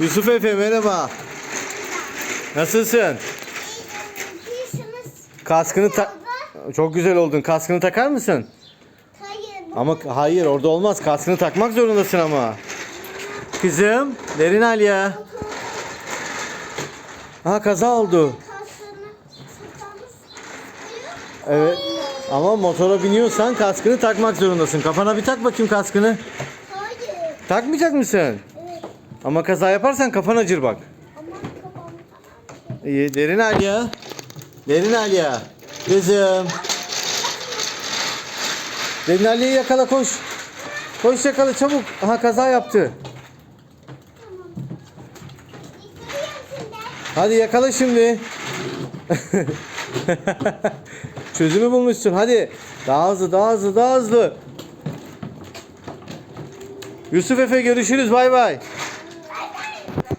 Yusuf Efe merhaba. Nasılsın? Kaskını tak... Çok güzel oldun. Kaskını takar mısın? hayır. Ama hayır orada olmaz. Kaskını takmak zorundasın ama. Kızım, Derin Aliye. Aha kaza oldu. Evet. Ama motora biniyorsan kaskını takmak zorundasın. Kafana bir tak bakayım kaskını. Hayır. Takmayacak mısın? Ama kaza yaparsan kafan acır bak. İyi, Derin Aliye. Derin Aliye. Kızım. Derin Aliye'yi yakala koş. Koş yakala çabuk. Aha kaza yaptı. Hadi yakala şimdi. Çözümü bulmuşsun. Hadi. Daha hızlı, daha hızlı, daha hızlı. Yusuf Efe görüşürüz. Bay bay.